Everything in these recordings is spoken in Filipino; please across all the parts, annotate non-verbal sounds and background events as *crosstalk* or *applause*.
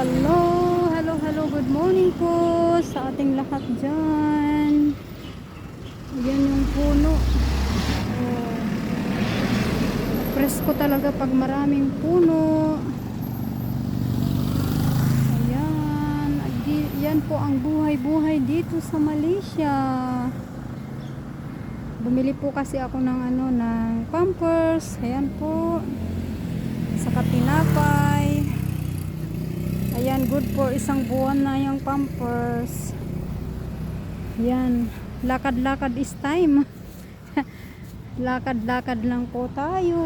Hello, hello, hello, good morning po sa ating lahat dyan. Ayan yung puno. Oh. Presko talaga pag maraming puno. Ayan. Yan po ang buhay-buhay dito sa Malaysia. Bumili po kasi ako ng ano ng pampers. Ayan po. Saka tinapay. Good for isang buwan na yung pampers. Ayan, lakad-lakad is time. *laughs* lakad-lakad lang po tayo.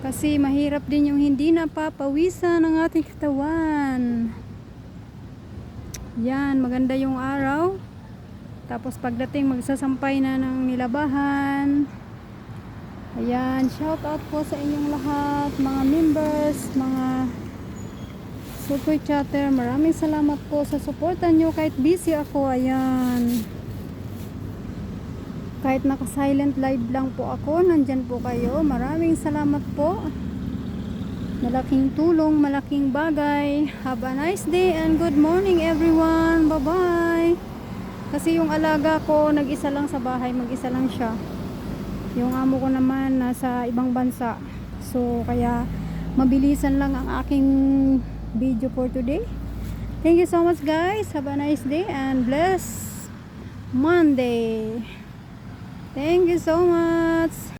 Kasi mahirap din yung hindi napapawisan ng ating katawan. Yan, maganda yung araw. Tapos pagdating magsasampay na ng nilabahan. Ayan, shout out po sa inyong lahat, mga members, mga super chatter. Maraming salamat po sa suporta nyo kahit busy ako. Ayan. Kahit naka-silent live lang po ako, nandyan po kayo. Maraming salamat po. Malaking tulong, malaking bagay. Have a nice day and good morning everyone. Bye-bye. Kasi yung alaga ko, nag-isa lang sa bahay, mag-isa lang siya. Yung amo ko naman nasa ibang bansa. So, kaya mabilisan lang ang aking video for today. Thank you so much guys. Have a nice day and bless Monday. Thank you so much.